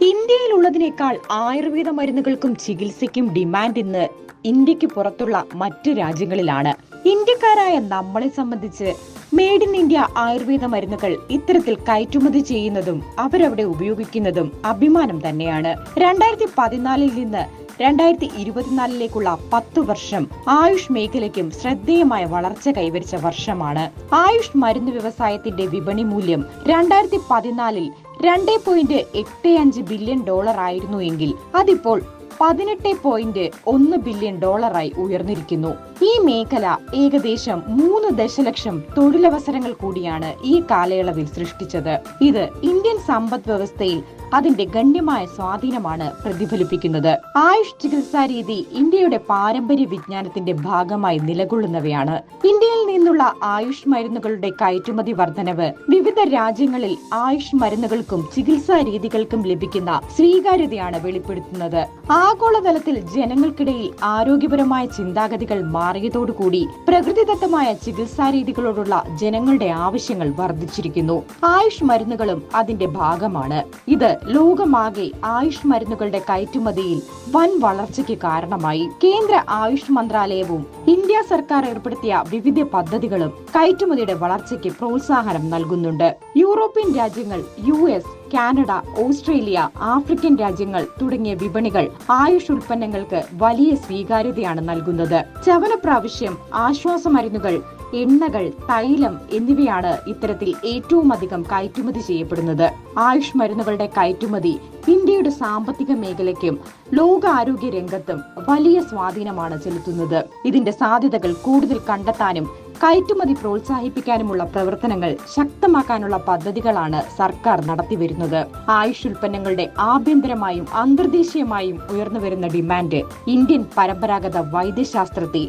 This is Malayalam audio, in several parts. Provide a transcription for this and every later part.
ഇന്ത്യയിലുള്ളതിനേക്കാൾ ആയുർവേദ മരുന്നുകൾക്കും ചികിത്സയ്ക്കും ഡിമാൻഡ് ഇന്ന് ഇന്ത്യയ്ക്ക് പുറത്തുള്ള മറ്റു രാജ്യങ്ങളിലാണ്. ഇന്ത്യക്കാരായ നമ്മളെ സംബന്ധിച്ച് മെയ്ഡ് ഇൻ ഇന്ത്യ ആയുർവേദ മരുന്നുകൾ ഇത്തരത്തിൽ കയറ്റുമതി ചെയ്യുന്നതും അവരവിടെ ഉപയോഗിക്കുന്നതും അഭിമാനം തന്നെയാണ്. രണ്ടായിരത്തി പതിനാലിൽ നിന്ന് രണ്ടായിരത്തി ഇരുപത്തിനാലിലേക്കുള്ള പത്ത് വർഷം ആയുഷ് മേഖലയ്ക്കും ശ്രദ്ധേയമായ വളർച്ച കൈവരിച്ച വർഷമാണ്. ആയുഷ് മരുന്ന് വ്യവസായത്തിന്റെ വിപണി മൂല്യം രണ്ടായിരത്തി പതിനാലിൽ രണ്ട് പോയിന്റ് എട്ട് അഞ്ച് ബില്യൺ ഡോളർ ആയിരുന്നു എങ്കിൽ അതിപ്പോൾ പതിനെട്ട് പോയിന്റ് ഒന്ന് ബില്യൺ ഡോളറായി ഉയർന്നിരിക്കുന്നു. ഈ മേഖല ഏകദേശം മൂന്ന് ദശലക്ഷം തൊഴിലവസരങ്ങൾ കൂടിയാണ് ഈ കാലയളവിൽ സൃഷ്ടിച്ചത്. ഇത് ഇന്ത്യൻ സമ്പദ് വ്യവസ്ഥയിൽ അതിന്റെ ഗണ്യമായ സ്വാധീനമാണ് പ്രതിഫലിപ്പിക്കുന്നത്. ആയുഷ് ചികിത്സാ രീതി ഇന്ത്യയുടെ പാരമ്പര്യ വിജ്ഞാനത്തിന്റെ ഭാഗമായി നിലകൊള്ളുന്നവയാണ്. ഇന്ത്യയിൽ നിന്നുള്ള ആയുഷ് മരുന്നുകളുടെ കയറ്റുമതി വർധനവ് വിവിധ രാജ്യങ്ങളിൽ ആയുഷ് മരുന്നുകൾക്കും ചികിത്സാ രീതികൾക്കും ലഭിക്കുന്ന സ്വീകാര്യതയാണ് വെളിപ്പെടുത്തുന്നത്. ആഗോളതലത്തിൽ ജനങ്ങൾക്കിടയിൽ ആരോഗ്യപരമായ ചിന്താഗതികൾ മാറിയതോടുകൂടി പ്രകൃതിദത്തമായ ചികിത്സാ രീതികളോടുള്ള ജനങ്ങളുടെ ആവശ്യങ്ങൾ വർദ്ധിച്ചിരിക്കുന്നു. ആയുഷ് മരുന്നുകളും അതിന്റെ ഭാഗമാണ്. ഇത് ലോകമാകെ ആയുഷ് മരുന്നുകളുടെ കയറ്റുമതിയിൽ വൻ വളർച്ചയ്ക്ക് കാരണമായി. കേന്ദ്ര ആയുഷ് മന്ത്രാലയവും ഇന്ത്യ സർക്കാർ ഏർപ്പെടുത്തിയ വിവിധ പദ്ധതികളും കയറ്റുമതിയുടെ വളർച്ചയ്ക്ക് പ്രോത്സാഹനം നൽകുന്നുണ്ട്. യൂറോപ്യൻ രാജ്യങ്ങൾ U S Canada Australia African രാജ്യങ്ങൾ തുടങ്ങിയ വിപണികൾ ആയുഷ് ഉൽപ്പന്നങ്ങൾക്ക് വലിയ സ്വീകാര്യതയാണ് നൽകുന്നത്. ചവനപ്രാവശ്യം ആശ്വാസ മരുന്നുകൾ എണ്ണകൾ തൈലം എന്നിവയാണ് ഇത്തരത്തിൽ ഏറ്റവും അധികം കയറ്റുമതി ചെയ്യപ്പെടുന്നത്. ആയുഷ് മരുന്നുകളുടെ കയറ്റുമതി ഇന്ത്യയുടെ സാമ്പത്തിക മേഖലയ്ക്കും ലോകാരോഗ്യ രംഗത്തും വലിയ സ്വാധീനമാണ് ചെലുത്തുന്നത്. ഇതിന്റെ സാധ്യതകൾ കൂടുതൽ കണ്ടെത്താനും കയറ്റുമതി പ്രോത്സാഹിപ്പിക്കാനുമുള്ള പ്രവർത്തനങ്ങൾ ശക്തമാക്കാനുള്ള പദ്ധതികളാണ് സർക്കാർ നടത്തിവരുന്നത്. ആയുഷ് ഉൽപ്പന്നങ്ങളുടെ ആഭ്യന്തരമായും അന്തർദേശീയമായും ഉയർന്നുവരുന്ന ഡിമാൻഡ് ഇന്ത്യൻ പരമ്പരാഗത വൈദ്യശാസ്ത്രത്തെ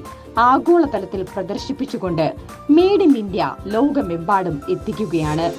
ആഗോളതലത്തിൽ പ്രദർശിപ്പിച്ചുകൊണ്ട് മെയ്ഡ് ഇൻ ഇന്ത്യ ലോകമെമ്പാടും എത്തിക്കുകയാണ്.